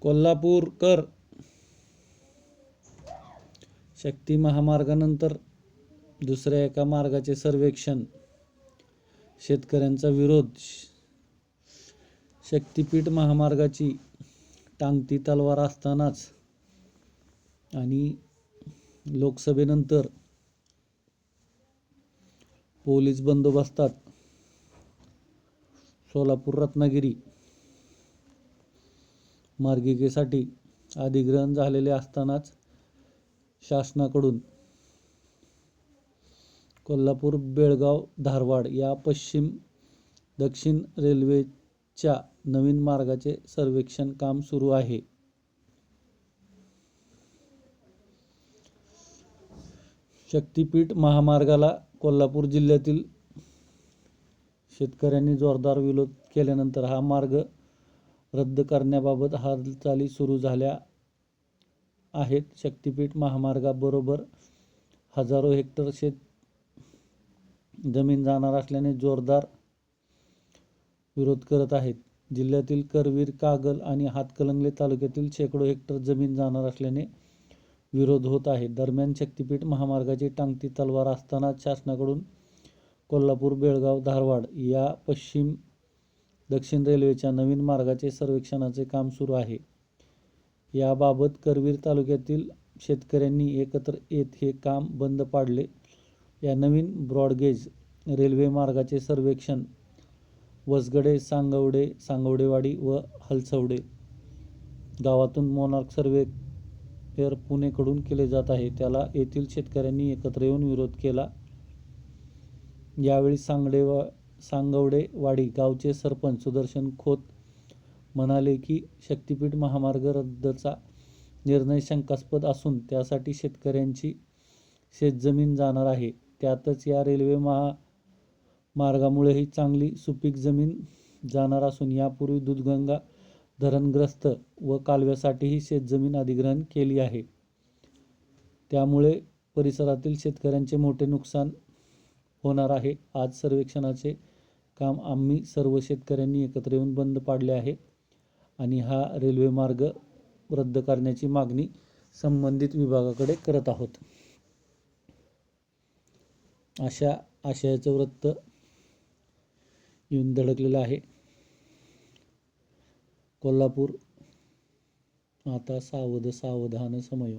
कोल्हापूरकर. शक्ती महामार्गानंतर दुसऱ्या एका मार्गाचे सर्वेक्षण. शेतकऱ्यांचा विरोध. शक्तीपीठ महामार्गाची टांगती तलवार असतानाच आणि लोकसभेनंतर पोलीस बंदोबस्तात सोलापूर रत्नागिरी मार्गिकेसाठी अधिग्रहण झालेले असतानाच शासनाकडून कोल्हापूर बेळगाव धारवाड या पश्चिम दक्षिण रेल्वेच्या नवीन मार्गाचे सर्वेक्षण काम सुरू आहे. शक्तीपीठ महामार्गाला कोल्हापूर जिल्ह्यातील शेतकऱ्यांनी जोरदार विरोध केल्यानंतर हा मार्ग रद्द करण्याबाबत हालचाली सुरू झाल्या आहेत. शक्तीपीठ महामार्गाबरोबर हजारो हेक्टर शेत जमीन जाणार असल्याने जोरदार विरोध करत आहेत. जिल्ह्यातील करवीर कागल आणि हातकलंगले तालुक्यातील शेकडो हेक्टर जमीन जाणार असल्याने विरोध होत आहे. दरम्यान शक्तीपीठ महामार्गाची टांगती तलवार असताना शासनाकडून कोल्हापूर बेळगाव धारवाड या पश्चिम दक्षिण रेल्वेच्या नवीन मार्गाचे सर्वेक्षणाचे काम सुरू आहे. याबाबत करवीर तालुक्यातील शेतकऱ्यांनी एकत्र येत हे काम बंद पाडले. या नवीन ब्रॉडगेज रेल्वे मार्गाचे सर्वेक्षण वसगडे सांगवडे सांगवडेवाडी व हलसवडे गावातून मोनार्क सर्वेयर पुणेकडून केले जात आहे. त्याला येथील शेतकऱ्यांनी एकत्र येऊन विरोध केला. यावेळी सांगडेवा सांगवडे वाडी गावचे सरपंच सुदर्शन खोत म्हणाले की शक्तीपीठ महामार्ग रद्दचा निर्णय शंकास्पद असून त्यासाठी शेतकऱ्यांची शेतजमीन जाणार आहे. त्यातच या रेल्वे महा मार्गामुळेही चांगली सुपीक जमीन जाणार असून यापूर्वी दूधगंगा धरणग्रस्त व कालव्यासाठीही शेतजमीन अधिग्रहण केली आहे. त्यामुळे परिसरातील शेतकऱ्यांचे मोठे नुकसान होणार आहे. आज सर्वेक्षणाचे काम आम्ही सर्व शेतकऱ्यांनी एकत्र येऊन बंद पाडले आहे. आणि हा रेल्वे मार्ग रद्द करण्याची मागणी संबंधित विभागाकडे करत आहोत. अशा आशयाचं वृत्त येऊन धडकलेलं आहे. कोल्हापूर आता सावध सावधान समय.